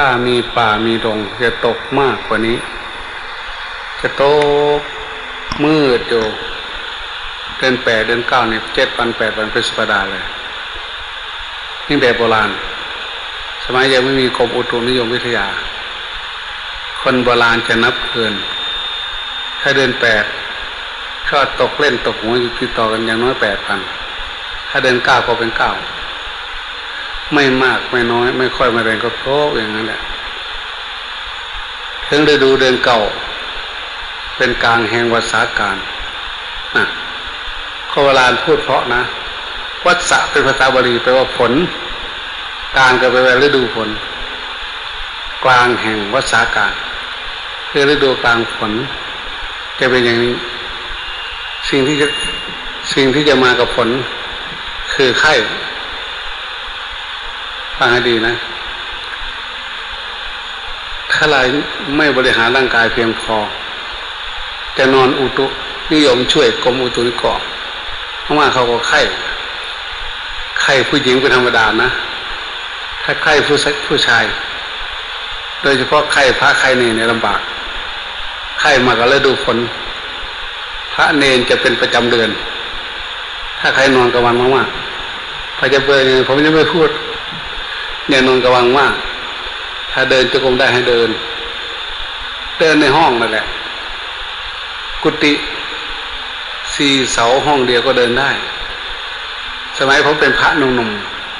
ถ้ามีป่ามีดงจะตกมากกว่านี้ จะตกมืดอยู่เดือนแปดเดือนเก้าเนี่ยเจ็ดวันแปดวันเป็นสัปดาเลยนี่แบบโบราณ สมัยยังไม่มีกรมอุตุนิยมวิทยา คนโบราณจะนับคืนถ้าเดือนแปดชอบตกเล่นตกหัวอยู่ติดต่อกันอย่างน้อยแปดพันถ้าเดือนเก้าก็เป็นเก้า ไม่มากไม่น้อย ไม่ค่อยไม่แรงก็โพกอย่างนั้นแหละถึงฤดูเดือนเก่า เป็นกลางแห่งวัฏสาการนะข้อโบราณพูดเพราะนะ วัฏสะเป็นภาษาบาลีแปลว่าฝนกลางก็แปลว่าฤดูฝนกลางแห่งวัฏสาการคือฤดูกลางฝนจะเป็นอย่างนี้ สิ่งที่จะสิ่งที่จะมากับฝนคือไข้ ฟังให้ดีนะ ถ้าเราไม่บริหารร่างกายเพียงพอ จะนอนอุตุนิยมช่วยกรมอุตุนิกรเพราะว่าเขาก็ไข้ไข้ผู้หญิงเป็นธรรมดานะถ้าไข้ผู้ผู้ชาย โดยเฉพาะไข้พระไข้เนรเนี่ยลำบากไข้มากับฤดูฝนพระเนนจะเป็นประจำเดือน ถ้าใครนอนกลางวันมากๆพระจะเบื่อยังไงผมจะไม่พูด เนี่ยนอนกลางวันมาก ถ้าเดินจะคงได้ให้เดิน เดินในห้องนั่นแหละ กุฏิสี่เสาห้องเดียวก็เดินได้ สมัยผมเป็นพระหนุ่ม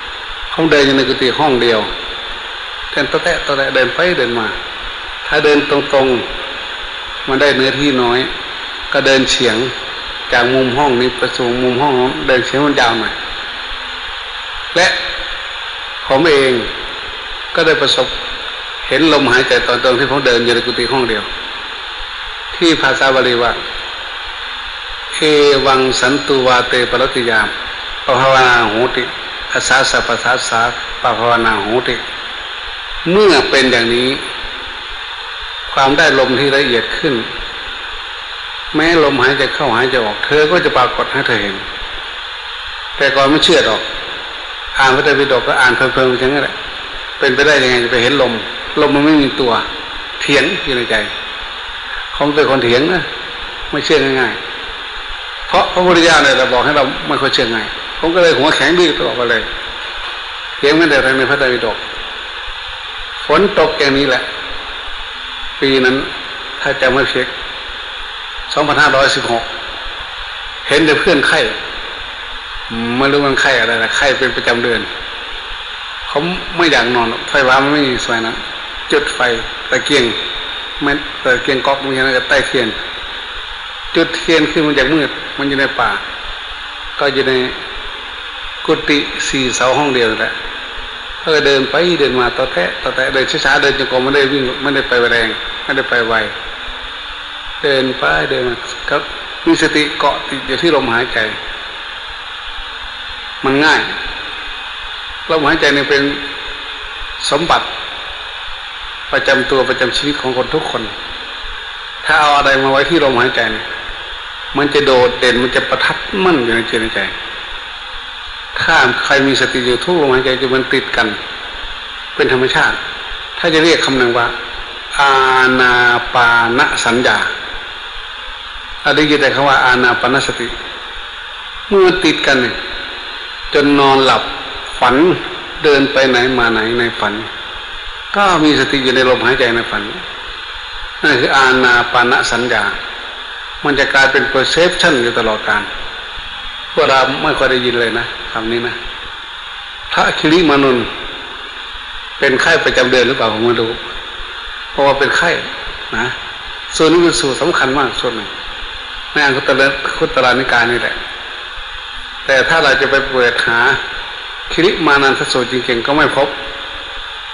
ๆเขาเดินอยู่ในกุฏิห้องเดียวเดินตะแตะตะแตะเดินไปเดินมา ถ้าเดินตรงๆ มันได้เนื้อที่น้อย ก็เดินเฉียงจากมุมห้องนี้ไปสู่มุมห้องเดินเฉียงมันยาวหน่อย ผมเองก็ได้ประสบเห็นลมหายใจตอนตรงที่ผมเดินอยู่ในกุฏิห้องเดียว ที่ภาษาบาลีว่าเอวังสันตุวาเตปรติยามปภาวนาโหติอาสาสะปัสสาสาปภาวนาโหติ เมื่อเป็นอย่างนี้ ความได้ลมที่ละเอียดขึ้น แม้ลมหายใจเข้าหายใจออก เธอก็จะปรากฏให้เธอเห็น แต่ก่อนไม่เชื่อหรอก อ่านพระไตรปิฎกก็อ่านเพลินๆไปอย่างนั้นแหละเป็นไปได้ยังไงจะไปเห็นลม ลมมันไม่มีตัว เถียงอยู่ในใจเขาเป็นคนเถียงนะไม่เชื่อง่ายๆเพราะพระพุทธเจ้าเนี่ยเราบอกให้เราไม่ค่อยเชื่อง่ายผมก็เลยหัวแข็งดื้อตลอดไปเลยเถียงไม่ได้ในพระไตรปิฎกฝนตกอย่างนี้แหละ ปีนั้น ถ้าจำไม่ผิด2516เห็นแต่เพื่อนไข้ ไม่รู้มันไข้อะไรนะไข้เป็นประจำเดือน เขาไม่อยากนอนไฟฟ้ามันไม่มีสมัยนั้นจุดไฟตะเกียงไม่ตะเกียงก๊อกมันยังไงก็ใต้เทียน จุดเทียนขึ้นมันจากมืด มันอยู่ในป่า ก็อยู่ในกุฏิสี่เสาห้องเดียวแหละก็เดินไปเดินมาต่อแตะต่อแตะเดินช้าๆเดินจงกรมไม่ได้วิ่งไม่ได้ไปแรงไม่ได้ไปไวเดินไปเดินมาครับมีสติเกาะติดอยู่ที่ลมหายใจ มันง่ายลมหายใจนี่เป็นสมบัติ ประจำตัวประจำชีวิตของคนทุกคน ถ้าเอาอะไรมาไว้ที่ลมหายใจมันจะโดดเด่นมันจะประทับมั่นอยู่ในจิตในใจ ถ้าใครมีสติอยู่ทุกลมหายใจจะมันติดกัน เป็นธรรมชาติ ถ้าจะเรียกคำหนึ่งว่า อาณาปานสัญญาเราได้ยินแต่คำว่าอาณาปานสติ เมื่อติดกันเนี่ย จนนอนหลับฝันเดินไปไหนมาไหนในฝัน ก็มีสติอยู่ในลมหายใจในฝันนั่นคืออาณาปานสัญญา มันจะกลายเป็น perception อยู่ตลอดการพวกเราไม่ค่อยได้ยินเลยนะคำนี้นะ พระคิริมานุนเป็นไข้ประจำเดือนหรือเปล่าผมไม่รู้เพราะว่าเป็นไข้นะส่วนนี้เป็นส่วนสำคัญมากส่วนหนึ่งในอังคุตระคุตรานิกายนี่แหละ แต่ถ้าเราจะไปเปิดหาคิริมานันทสูตรจริงๆก็ไม่พบ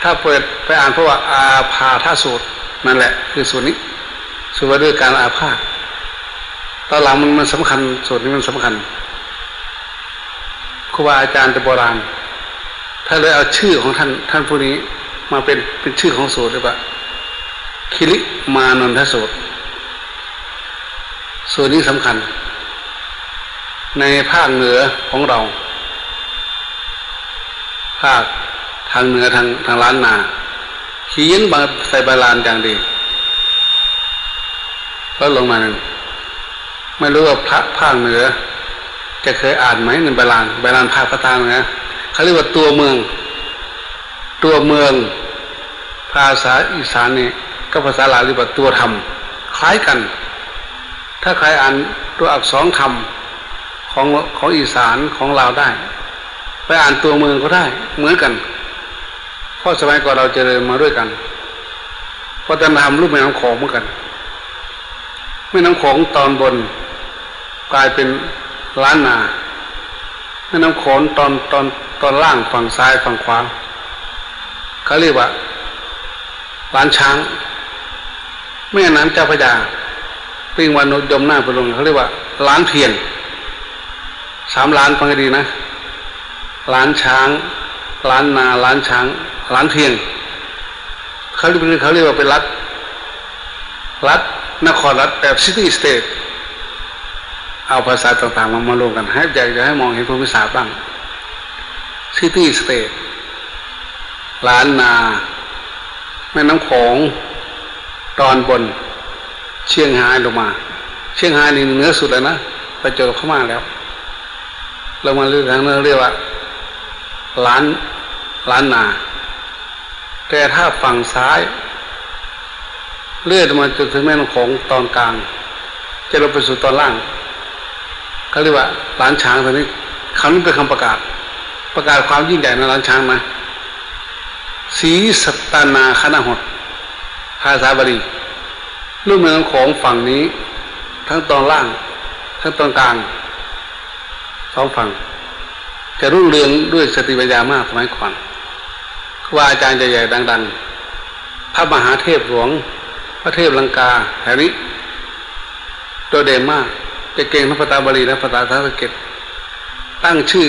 ถ้าเปิดไปอ่านเพราะว่าอาพาทสูตรนั่นแหละ คือส่วนนี้ส่วนว่าด้วยการอาพาธตอนหลังมันมันสำคัญส่วนนี้มันสำคัญครูบาอาจารย์แต่โบราณถ้าเลยเอาชื่อของท่านท่านผู้นี้มาเป็นเป็นชื่อของสูตรหรือเปล่าคิริมานนทสูตรส่วนนี้สำคัญ ในภาคเหนือของเรา ภาคทางเหนือทางทางล้านนาเขียนมาใส่ใบลานอย่างดีแล้วลงมาหนึ่งไม่รู้ว่าพระภาคเหนือ จะเคยอ่านไหมในใบลานใบลานภาคพระทางนือเขาเรียกว่าตัวเมือง ตัวเมือง ภาษาอีสานนี่ก็ภาษาลาวเรียกว่าตัวธรรมคล้ายกัน ถ้าใครอ่านตัวอักษรธรรม ของของอีสานของลาวได้ ไปอ่านตัวเมืองก็ได้ เหมือนกันเพราะสมัยก่อนเราเจริญมาด้วยกันเพราะจะทำรูปแม่น้ำโขงเหมือนกันแม่น้ำโขงตอนบนกลายเป็นล้านนาแม่น้ำโขงตอนตอนตอนล่างฝั่งซ้ายฝั่งขวาเขาเรียกว่าล้านช้าง แม่น้ำเจ้าพระยาปิ้งวันนุยมหน้าไปลงเขาเรียกว่าล้านเพียน สามล้านฟังให้ดีนะล้านช้างล้านนาล้านช้างล้านเพียงเขาเรียกเขาเรียกว่าเป็นรัฐรัฐนครรัฐแบบซิตี้สเตทเอาภาษาต่างๆมามารวมกัน ให้อยากจะให้มองเห็นภูมิศาสตร์บ้างซิตี้สเตทล้านนา แม่น้ำโขงตอนบน เชียงรายลงมา เชียงรายนี่เหนือสุดเลยนะไปเจอเข้ามาแล้ว เรามาเรื่องทางนั้นเรียกว่าล้านล้านนา แต่ถ้าฝั่งซ้ายเลื่อนมาจนถึงแม่น้ำโขงตอนกลาง จะลงไปสู่ตอนล่างเขาเรียกว่าล้านช้างตอนนี้คำนี้เป็นคำประกาศ ประกาศความยิ่งใหญ่ในล้านช้างนะสีสัตนาคณะหดภาษาบาลีรูปเมืองของฝั่งนี้ ทั้งตอนล่าง ทั้งตอนกลาง สองฝั่งจะรุ่งเรืองด้วยสติปัญญามากสมัยก่อนครูบาอาจารย์ใหญ่ๆดัง ๆ พระมหาเทพหลวง พระเทพลังกาแถวนี้ตัวเด่นมากจะเก่งทั้งภาษาบาลีและภาษาสันสกฤตตั้งชื่อ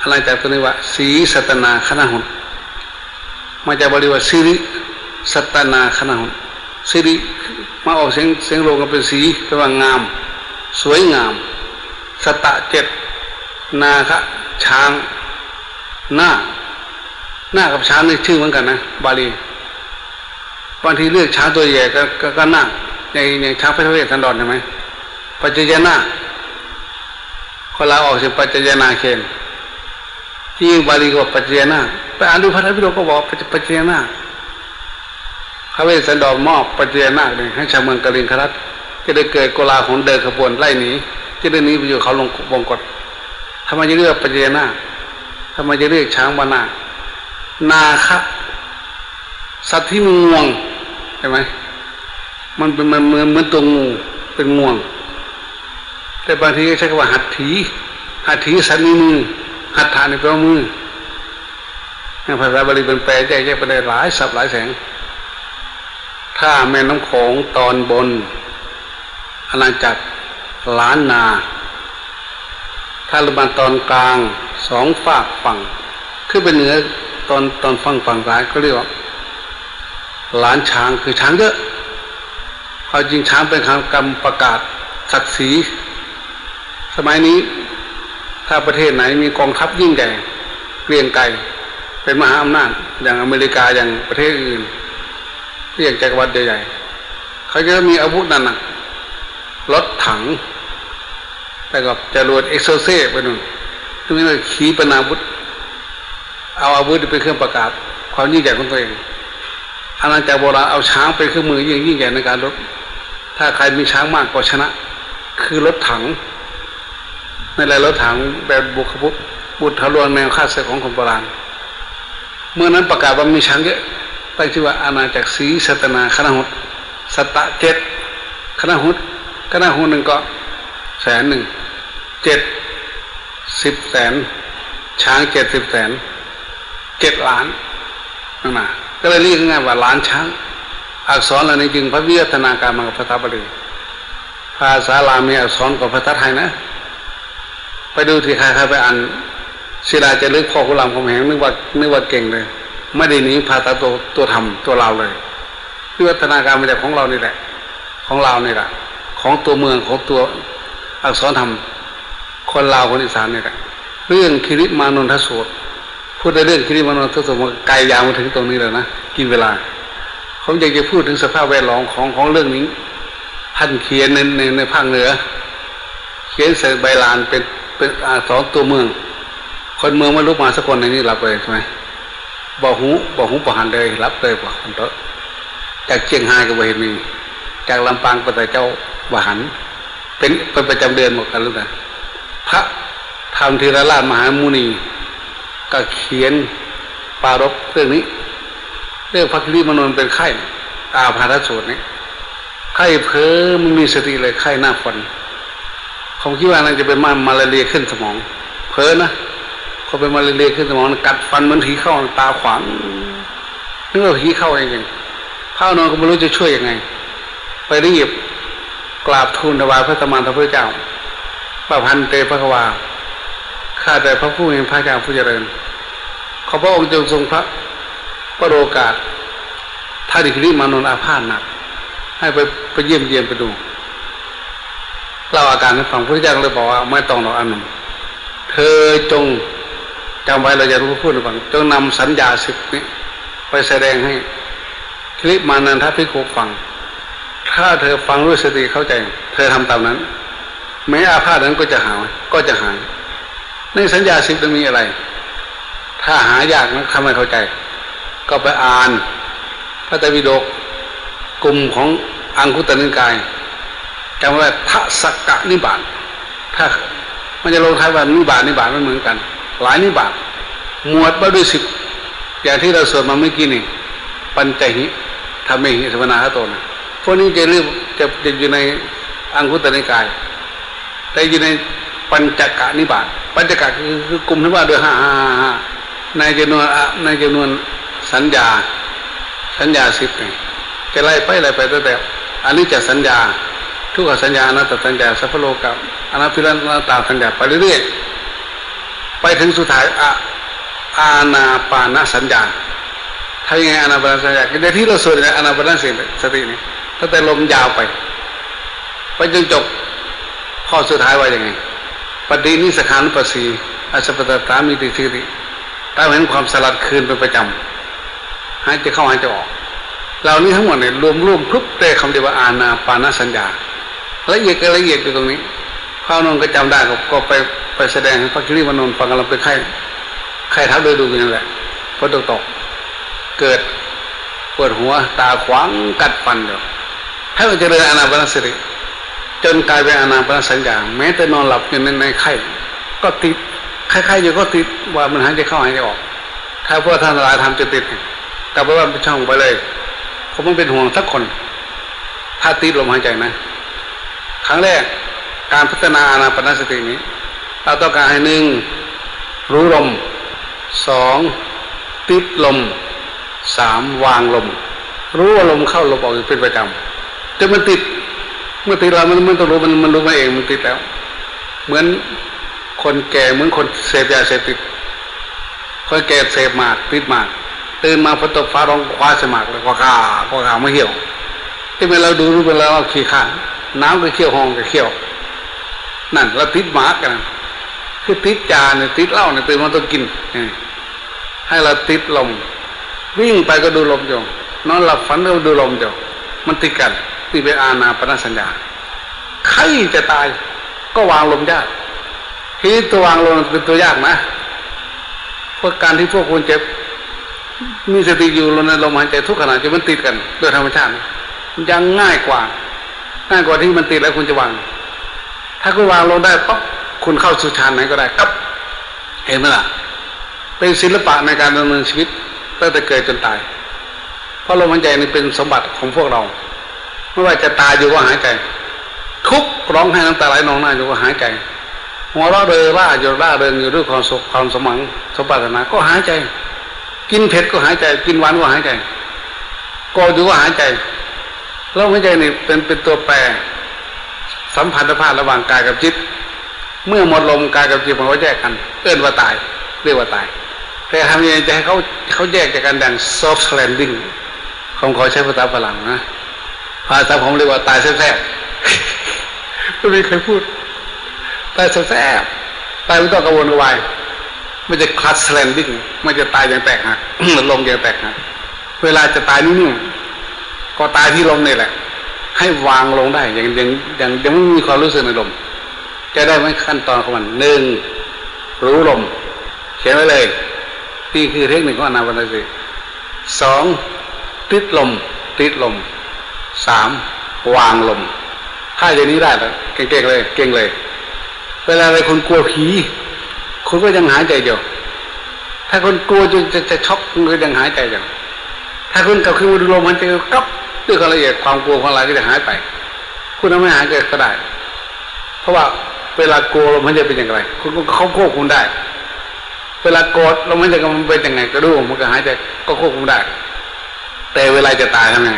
อะไรจากตัวนี้ว่าสีสัตนาคณะหุนมาจากบาลีว่าสิริสัตนาคณะหุนสิริมาออกเสียงเสียงโลกันเป็นสีแปลว่างาม สวยงาม สตะเจ็ด นาคะช้างหน้าหน้ากับช้างนี่ชื่อเหมือนกันนะบาลีบางทีเลือกช้างตัวใหญ่ก็ก็ก็หน้าในในช้างพระเวทสันดรใช่ไหมปัจจยนาคนเราออกเสียงปัจจยนาเคนที่บาลีก็ปัจจยนาไปอ่านดูพระธรรมพิโรก็บอกปัจจยนาพระเวสสันดรมอบปัจจยนาเนี่ยให้ชาวเมืองกลิงครัตจะได้เกิดโกลาของเดินขบวนไล่หนีจะได้หนีไปอยู่เขาลงวงกฏ ทำไมจะเรียกปัจเจนาทำไมจะเรียกช้างวานานาคะสัตว์ที่งวงใช่ไหมมันเป็นมันเหมือนเหมือนตัวงูเป็นงวง แต่บางทีก็ใช้คำว่าหัตถีหัตถีสัตว์มีมือหัตถานี่แปลว่ามือในภาษาบาลีเป็นแปลแยกแยกไปได้หลายสับหลายแสง ถ้าแม่น้ำโขงตอนบนอาณาจักรล้านนา ถ้าลงมาตอนกลางสองฝากฝั่ง ขึ้นไปเหนือตอนตอนฝั่งฝั่งซ้ายก็เรียกว่าล้านช้างคือช้างเยอะเขาจริงช้างเป็นคำกรรมประกาศศักดิ์ศรีสมัยนี้ถ้าประเทศไหนมีกองทัพยิ่งใหญ่เกรียงไกรเป็นมหาอำนาจอย่างอเมริกาอย่างประเทศอื่นเรียกจักรวรรดิใหญ่ๆเขาจะมีอาวุธนั่นนะรถถัง แต่ก็จะรวดเอ็กโซเซ่ไปนู่นตรงนี้เลยขีปนาวุธ เอาอาวุธเป็นเครื่องประกาศ ความยิ่งใหญ่ของตัวเองอาณาจักรโบราณเอาช้างเป็นเครื่องมือยิ่งยิ่งใหญ่ในการรบถ้าใครมีช้างมากก็ชนะ คือรถถังในหลายรถถังแบบบุคบุบุตรทะลวงแนวคาเสือของคนโบราณ เมื่อนั้นประกาศว่ามีช้างเยอะตั้งชื่อว่าอาณาจักรศรีสัตนาคณะหุตสตะเจ็ดคณะหุตคณะหุตหนึ่งก็แสนหนึ่ง เจ็ดสิบแสน ช้างเจ็ดสิบแสนเจ็ดล้านนั่นนะก็เลยเรียกง่ายว่าล้านช้าง อักษรเหล่านี้จึงพระวิทนาการมากับภาษาบาลีภาษาลามีอักษรกับภาษาไทยนะ ไปดูที่ใครๆไปอ่านศิลาจะลึกพ่อกุลามคำแหงนึกว่านึกว่าเก่งเลย ไม่ได้นี้ภาษาตัวตัวธรรมตัวเราเลยวิวัฒนาการมาจากของเรานี่แหละ ของเรานี่แหละ ของตัวเมืองของตัวอักษรธรรม คนลาวคนอีสานนี่แหละเรื่องคิริมานนทสูตรพูดในเรื่องคิริมานนทสูตรมันไกลยาวมาถึงตรงนี้เลยนะกินเวลาผมอยากจะพูดถึงสภาพแวดล้อมของของเรื่องนี้ท่านเขียนในในในภาคเหนือ เขียนใส่ใบลานเป็นเป็นอาสองตัวเมือง คนเมืองไม่รู้มาสักคนในนี้รับเลยใช่ไหมบอกหูบอกหูประหันเลยรับเลยบอกคนโตะจากเชียงรายก็บ่เห็นมีจากลำปางไปแต่เจ้าบหัน เป็นเป็นประจำเดือนหมดกันรู้นะ พระธรรมธีรราชมหามุนี ก็เขียนปารบเรื่องนี้ เรื่องพระคิริมานนเป็นไข้อาภาธสูตรนี้ไข้เพ้อมันมีสติเลยไข้หน้าฝนผมคิดว่าน่าจะเป็นมามาลาเรียขึ้นสมอง เพ้อนะเขาเป็นมาลาเรียขึ้นสมองกัดฟันเหมันผีเข้าตาขวางนึกว่าผีเข้าเองพระนอนก็ไม่รู้จะช่วยยังไง ไปรีบกราบทูลถวายพระธรรมพระพุทธเจ้า ประพันเตพระควาข้าแต่พระผู้มีพระเจ้าผู้เจริญ ขอพระองค์จงทรงพระประโลกาสถ้าดิคริมานนอาพาธหนัก ให้ไปไปเยี่ยมเยียนไปดูเล่าอาการให้ฟังพระเจ้าเลยบอกว่าไม่ต้องหรอกอันหนึ่งเธอจงจำไว้เราจะรู้พูดให้ฟังจงนำสัญญาสิบนี้ ไปแสดงให้คลิปมานันทพิโกฟัง ถ้าเธอฟังด้วยสติเข้าใจ เธอทำตามนั้น แม้อาพาธนั้นก็จะหายก็จะหาย ในสัญญาสิบนั้นมีอะไร ถ้าหายากนะทำให้เข้าใจ ก็ไปอ่านพระไตรปิฎกกลุ่มของอังคุตนิกายจำไว้ทัศกะนิบาตถ้ามันจะลงท้ายว่านิบาตนิบาตมันเหมือนกัน หลายนิบาตหมวดมาด้วยสิบอย่างที่เราสวดมาเมื่อกี้นี่ปัญจหิธรรมหิสมนาหโตนะพวกนี้จะเรียกจะจะอยู่ในอังคุตนิกาย แต่อยู่ในปัญจกะนิบาตปัญจกะคือคือกลุ่มที่ว่าด้วยห้าห้าห้าในจำนวนในจำนวนสัญญา สัญญาสิบนี่จะไล่ไปไล่ไปตั้งแต่อันนี้จะสัญญา ทุกขสัญญาอนัตตสัญญาสัพพโลกับอนัตพิรันตาสัญญาไปเรื่อยๆไปถึงสุดท้ายอะอาณาปานสัญญาถ้ายังไงอานาปานสัญญาในที่เราสวดในอานาปานสตินี่ตั้งแต่ลมยาวไป ไปจนจบ ข้อสุดท้ายว่าอย่างไงปฏินิสขานุปสีอสัพพตตามิติสิริตามเห็นความสลัดคืนเป็นประจำหายใจเข้าหายใจออกเหล่านี้ทั้งหมดเนี่ยรวมรวมทุกแต่คำเดียวว่าอาณาปานสัญญาละเอียดก็ละเอียดอยู่ตรงนี้พระนนท์ก็จำได้ก็ไปไปแสดงให้พระคิริมานนท์ฟังกำลังไปไข้ไข้ทับโดยดูกันนั่นแหละพอตกตกเกิดปวดหัวตาขวางกัดฟันเดียวให้มันเจริญอานาปานสติ จนกลายเป็นอานาปานสัญญาแม้แต่นอนหลับอยู่ในในไข้ก็ติดคล้ายๆอยู่ก็ติดว่ามันหายใจเข้าหายใจออก ถ้าพวกท่านหลายทำจะติดกลับไปว่าเป็นช่องไปเลย ผมไม่เป็นห่วงสักคน ถ้าติดลมหายใจนะ ครั้งแรกการพัฒนาอานาปนสตินี้เราต้องการให้หนึ่งรู้ลมสองติดลมสามวางลม รู้ว่าลมเข้าลมออกเป็นประจำจนมันติด เมื่อติดเรามันมันต้องรู้มันมันรู้มาเองมันติดแล้ว เหมือนคนแก่เหมือนคนเสพยาเสพติดคนแก่เสพมากติดมากตื่นมาพอตกฟ้าร้องคว้าสมัครเลยคว้าขาคว้าขาไม่เหี่ยว ที่เมื่อเราดูรู้ไปแล้วว่าขี้ข้านน้ำก็เขี้ยวห้องก็เขี้ยว นั่นเราติดหมากันคือติดจานเนี่ยติดเหล้าเนี่ยตื่นมาต้องกินให้เราติดลมวิ่งไปก็ดูลมอยู่นอนหลับฝันก็ดูลมอยู่มันติดกัน ที่เป็นอาณาปณสัญญาใครจะตายก็วางลมยากทีนี้ตัววางลมเป็นตัวยากนะเพราะการที่พวกคุณเจ็บมีสติอยู่ในลมหายใจทุกขณะจะมันติดกันโดยธรรมชาติยังง่ายกว่าง่ายกว่าที่มันติดแล้วคุณจะวาง ถ้าคุณวางลงได้ปั๊บคุณเข้าสู่ฌานไหนก็ได้ครับ เห็นไหมล่ะ เป็นศิลปะในการดำเนินชีวิตตั้งแต่เกิดจนตาย เพราะลมหายใจนี่เป็นสมบัติของพวกเรา ไม่ว่าจะตายอยู่ก็หายใจทุกร้องไห้น้ำตาไหลนองหน้าอยู่ก็หายใจหัวเราะเรอร่าอยู่ร่าเริงอยู่ด้วยความสุขความสมังสมบัตินาก็หายใจ กินเผ็ดก็หายใจ กินหวานก็หายใจกอดอยู่ก็หายใจแล้วหัวใจนี่เป็นเป็นตัวแปร สัมพันธภาพระหว่างกายกับจิต เมื่อหมดลมกายกับจิตมันก็แยกกัน เอื้อนว่าตายเรียกว่าตาย แต่ทำยังไงจะให้เขาเขาแยกจากกันดัง soft landing ของขอใช้ภาษาฝรั่งนะ ภาษาผมเรียกว่าตายแซ่บๆไม่มีใครพูด ตายแซ่บๆตายไม่ต้องกระวนกวายไม่จะคลัสแลนดิ้งไม่จะตายอย่างแตกหักลงอย่างแตกหักเวลาจะตายนิ่งๆก็ตายที่ลมนี่แหละ ให้วางลงได้อย่างยังยังยังไม่มีความรู้สึกในลมจะได้ไม่ขั้นตอนของมันหนึ่งรู้ลม เขียนไว้เลยนี่คือเทคนิคของอนาปานสติสองติดลม ติดลม สามวางลม ถ้าอย่างนี้ได้แล้วเก่งๆเลย เก่งเลย เวลาอะไรคุณกลัวผีคุณก็ยังหายใจอยู่ถ้าคุณกลัวจนจะจะช็อกคุณก็ยังหายใจอยู่ถ้าคุณกับคือดูลมมันจะกับด้วยความละเอียดความกลัวของอะไรก็จะหายไป คุณทำไม่หายใจก็ได้ เพราะว่าเวลากลัวลมมันจะเป็นอย่างไร คุณก็เขาควบคุมได้ เวลาโกรธลมมันจะมันเป็นยังไงก็ดูมันก็หายใจก็ควบคุมได้ แต่เวลาจะตายทำไง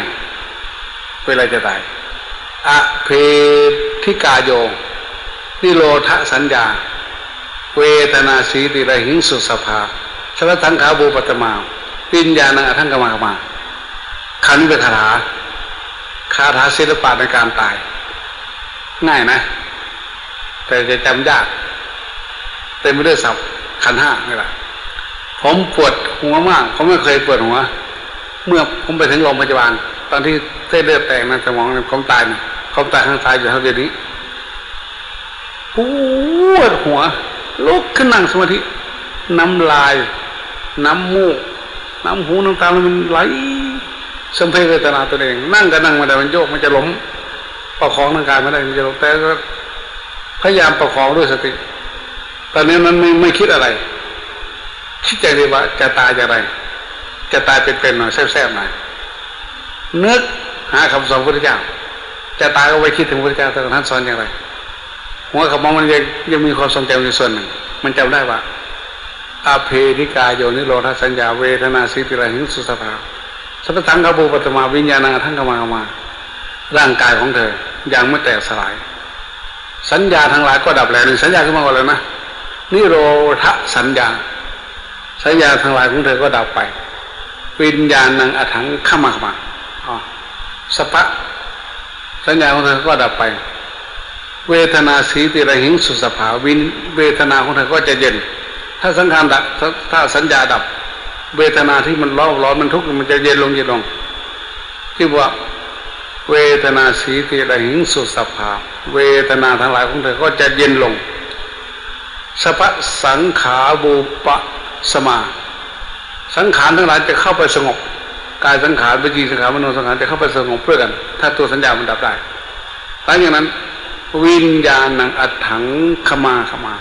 เวลาจะตายอะเพทิกาโยนิโรธสัญญา เวทนาสีติระหิงสุสภาสารสังขาบูปตมาปิญญาณังอทั้งกรรมากมาขันเป็นคาถาคาถาศิลปะในการตาย ง่ายนะ แต่จะจำยากเต็มไปด้วยศัพท์ขันห้านี่แหละผมปวดหัวมาก ผมไม่เคยปวดหัว เมื่อผมไปถึงโรงพยาบาล ตอนที่เส้นเลือดแตกในสมองเนี่ยผมตายเนี่ยผมตายข้างซ้ายอยู่เท่าเดียวนี้ปวดหัวลุกขึ้นนั่งสมาธิน้ำลาย น้ำมูก น้ำหูน้ำตามันไหลสมเพศเวทนาตัวเอง นั่งก็นั่งม่ได้มันโยกมันจะล้มประคองร่างกายไม่ได้มันจะล้มแต่ก็พยายามประคองด้วยสติ ตอนนี้มันไม่ไม่คิดอะไร คิดใจเลยว่าจะตายจะอะไร จะตายเป็นๆหน่อยแซ่บๆหน่อย นึกหาคำสอนพระพุทธเจ้าจะตายก็ไปคิดถึงพระพุทธเจ้าแต่ท่านสอนอย่างไรหัวขมองมันยังยังมีความทรงจำอยู่ส่วนหนึ่ง มันจำได้ว่าอาเพธิกายโยนิโรธสัญญาเวทนาสิติระหิงสุสภาสัพพังกบูปตมาวิญญาณังทั้งกมามา ร่างกายของเธอ ยังไม่แตกสลาย สัญญาทั้งหลายก็ดับแล้วหนึ่งสัญญาขึ้นมาก่อนเลยนะนิโรธสัญญา สัญญาทั้งหลายของเธอก็ดับไป วิญญาณังอถังขมามา สปะสัญญาของเธอก็ดับไป เวทนาสีติระหิงสุสภาวินเวทนาของเธอก็จะเย็น ถ้าสังขารดับถ้าสัญญาดับ เวทนาที่มันร้อนร้อนมันทุกข์มันจะเย็นลงเย็นลง ที่ว่าเวทนาสีติระหิงสุสภา เวทนาทั้งหลายของเธอก็จะเย็นลงสภสังขาบูปะสมา สังขารทั้งหลายจะเข้าไปสงบ กายสังขารวิจีสังขารมโนสังขารจะเข้าไปสงบเพื่อกัน ถ้าตัวสัญญามันดับได้หลังจากนั้น วิญญาณังอัดถังขมาขมา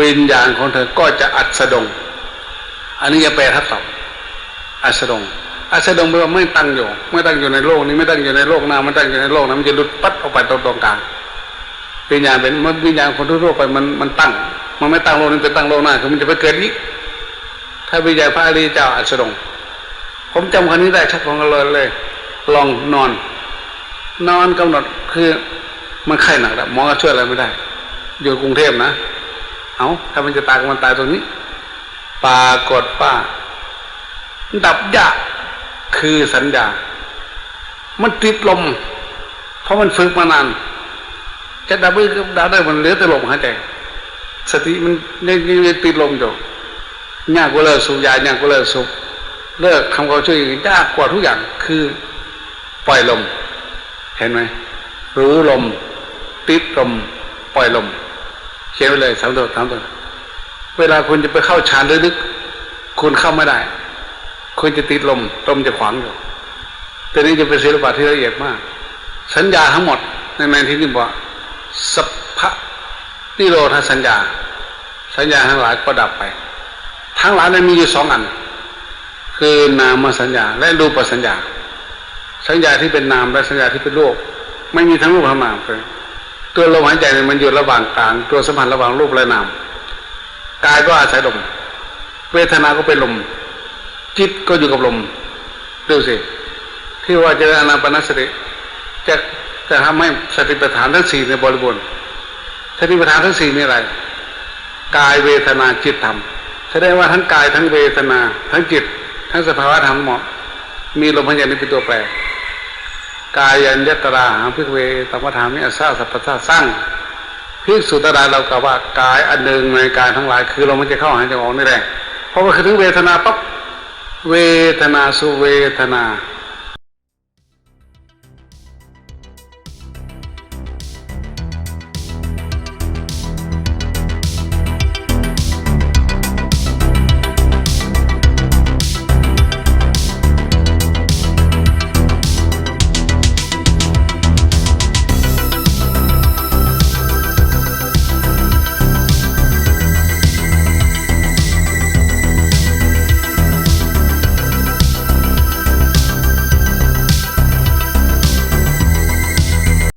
วิญญาณของเธอก็จะอัดสะดง อันนี้จะแปลทับศัพท์อัดสะดงอัดสะดงแปลว่าไม่ตั้งอยู่ ไม่ตั้งอยู่ในโลกนี้ไม่ตั้งอยู่ในโลกหน้าไม่ตั้งอยู่ในโลกนั้นมันจะหลุดปัดออกไปตรงตรงกลางวิญญาณเป็นมันวิญญาณคนทั่วไปมันมันตั้ง มันไม่ตั้งโลกนี้ไปตั้งโลกหน้าคือมันจะไปเกิดนี้ถ้าวิญญาณพระอริยเจ้าอัดสะดง ผมจำคำนี้ได้ชัดของกันเลยเลย ลองนอน นอนกำหนดคือมันไข้หนักแล้วหมอก็ช่วยอะไรไม่ได้ อยู่กรุงเทพนะ เอาถ้ามันจะตายก็มันตายตรงนี้ปากฏว่าดับยากคือสัญญา มันติดลม เพราะมันฝึกมานาน จะดับไม่ดับได้มันเหลือแต่ลมหายใจสติมันยังยังติดลมอยู่ยากกว่าเลิกสูบยายากกว่าเลิกสูบ เลิกทำความช่วยยากกว่าทุกอย่างคือปล่อยลม เห็นไหมรู้ลม ติดลม ปล่อยลม เขียนไปเลยสามตัวสามตัวเวลาคุณจะไปเข้าฌานลึกๆคุณเข้าไม่ได้ คุณจะติดลมลมจะขวางอยู่แต่นี้จะเป็นศิลปะที่ละเอียดมาก สัญญาทั้งหมดในในที่นี้บอกสัพพะนิโรธสัญญา สัญญาทั้งหลายก็ดับไป ทั้งหลายนั้นมีอยู่สองอัน คือนามสัญญาและรูปสัญญา สัญญาที่เป็นนามและสัญญาที่เป็นรูปไม่มีทั้งรูปทั้งนามเลยตัวลมหายใจมันอยู่ระหว่างกลาง ตัวสัมพันธ์ระหว่างรูปและนามกายก็อาศัยลมเวทนาก็เป็นลม จิตก็อยู่กับลมดูสิที่ว่าจะอนาปนสติจะจะทำให้สติปัฏฐานทั้งสี่ในบริบูรณ์สติปัฏฐานทั้งสี่มีอะไรกายเวทนาจิตธรรมแสดงว่าทั้งกายทั้งเวทนา ทั้งจิต ทั้งสภาวะธรรมหมดมีลมหายใจนี้เป็นตัวแปรกายัญญตราหาพิกเวตมะธามิอาซาสัพพะสร้างพิสุตราเรากล่าวว่ากายอันหนึ่งในกายทั้งหลาย คือลมหายใจะเข้าหายใจออกนี่แหละเพราะว่าคือถึงเวทนาปั๊บเวทนาสุเวทนา